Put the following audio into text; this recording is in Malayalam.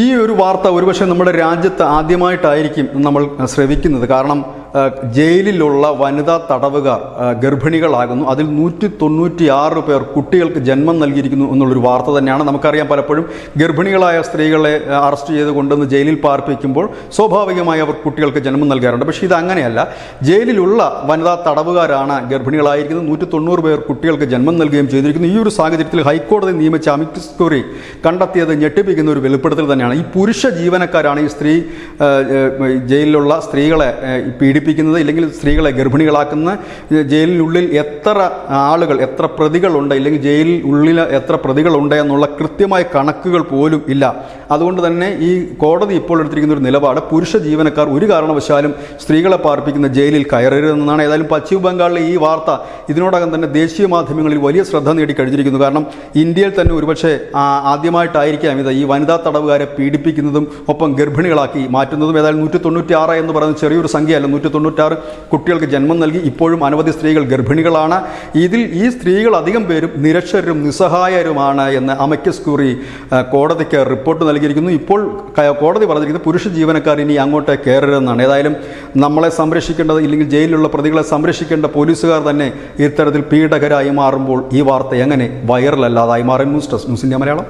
ഈ ഒരു വാർത്ത ഒരുപക്ഷെ നമ്മുടെ രാജ്യത്ത് ആദ്യമായിട്ടായിരിക്കും നമ്മൾ ശ്രവിക്കുന്നത്. കാരണം ജയിലിലുള്ള വനിതാ തടവുകാർ ഗർഭിണികളാകുന്നു. അതിൽ നൂറ്റി തൊണ്ണൂറ്റി ആറ് പേർ കുട്ടികൾക്ക് ജന്മം നൽകിയിരിക്കുന്നു എന്നുള്ളൊരു വാർത്ത തന്നെയാണ് നമുക്കറിയാം പലപ്പോഴും. ഗർഭിണികളായ സ്ത്രീകളെ അറസ്റ്റ് ചെയ്ത് കൊണ്ടുവന്ന് ജയിലിൽ പാർപ്പിക്കുമ്പോൾ സ്വാഭാവികമായി അവർ കുട്ടികൾക്ക് ജന്മം നൽകാറുണ്ട്. പക്ഷേ ഇത് അങ്ങനെയല്ല. ജയിലിലുള്ള വനിതാ തടവുകാരാണ് ഗർഭിണികളായിരിക്കുന്നത്. നൂറ്റി തൊണ്ണൂറ് പേർ കുട്ടികൾക്ക് ജന്മം നൽകുകയും ചെയ്തിരിക്കുന്നു. ഈ ഒരു സാഹചര്യത്തിൽ ഹൈക്കോടതി നിയമിച്ച അമിക്സ് ക്യൂറി കണ്ടെത്തിയത് ഞെട്ടിപ്പിക്കുന്ന ഒരു വെളിപ്പെടുത്തൽ തന്നെയാണ്. ഈ പുരുഷ ജീവനക്കാരാണ് ഈ സ്ത്രീ ജയിലിലുള്ള സ്ത്രീകളെ ആ, പീഡിപ്പിക്കുന്നത് ഇല്ലെങ്കിൽ സ്ത്രീകളെ ഗർഭിണികളാക്കുന്ന ജയിലിനുള്ളിൽ എത്ര ആളുകൾ എത്ര പ്രതികളുണ്ട് ഇല്ലെങ്കിൽ ജയിലിൽ ഉള്ളിൽ എത്ര പ്രതികളുണ്ട് എന്നുള്ള കൃത്യമായ കണക്കുകൾ പോലും ഇല്ല. അതുകൊണ്ട് തന്നെ ഈ കോടതി ഇപ്പോൾ എടുത്തിരിക്കുന്ന ഒരു നിലപാട് പുരുഷ ജീവനക്കാർ ഒരു കാരണവശാലും സ്ത്രീകളെ പാർപ്പിക്കുന്ന ജയിലിൽ കയറരുതെന്നാണ്. ഏതായാലും പശ്ചിമ ബംഗാളിലെ ഈ വാർത്ത ഇതിനോടകം തന്നെ ദേശീയ മാധ്യമങ്ങളിൽ വലിയ ശ്രദ്ധ നേടി കഴിഞ്ഞിരിക്കുന്നു. കാരണം ഇന്ത്യയിൽ തന്നെ ഒരുപക്ഷെ ആദ്യമായിട്ടായിരിക്കാം ഇത് ഈ വനിതാ തടവുകാരെ പീഡിപ്പിക്കുന്നതും ഒപ്പം ഗർഭിണികളാക്കി മാറ്റുന്നതും. ഏതായാലും നൂറ്റി തൊണ്ണൂറ്റി ആറ് എന്ന് പറയുന്ന ചെറിയൊരു സംഖ്യയല്ല നൂറ്റി തൊണ്ണൂറ്റാറ് കുട്ടികൾക്ക് ജന്മം നൽകി ഇപ്പോഴും അനവധി സ്ത്രീകൾ ഗർഭിണികളാണ്. ഇതിൽ ഈ സ്ത്രീകൾ അധികം പേരും നിരക്ഷരരും നിസ്സഹായരുമാണ് എന്ന് അമക്കസ് കുറി കോടതിക്ക് റിപ്പോർട്ട് നൽകിയിരിക്കുന്നു. ഇപ്പോൾ കോടതി പറഞ്ഞിരിക്കുന്നത് പുരുഷ ജീവനക്കാർ ഇനി അങ്ങോട്ട് കയറരുതെന്നാണ്. ഏതായാലും നമ്മളെ സംരക്ഷിക്കേണ്ടത് ഇല്ലെങ്കിൽ ജയിലിലുള്ള പ്രതികളെ സംരക്ഷിക്കേണ്ട പോലീസുകാർ തന്നെ ഇത്തരത്തിൽ പീഡകരായി മാറുമ്പോൾ ഈ വാർത്ത എങ്ങനെ വൈറലല്ലാതായി മാറും? News desk news India Malayalam.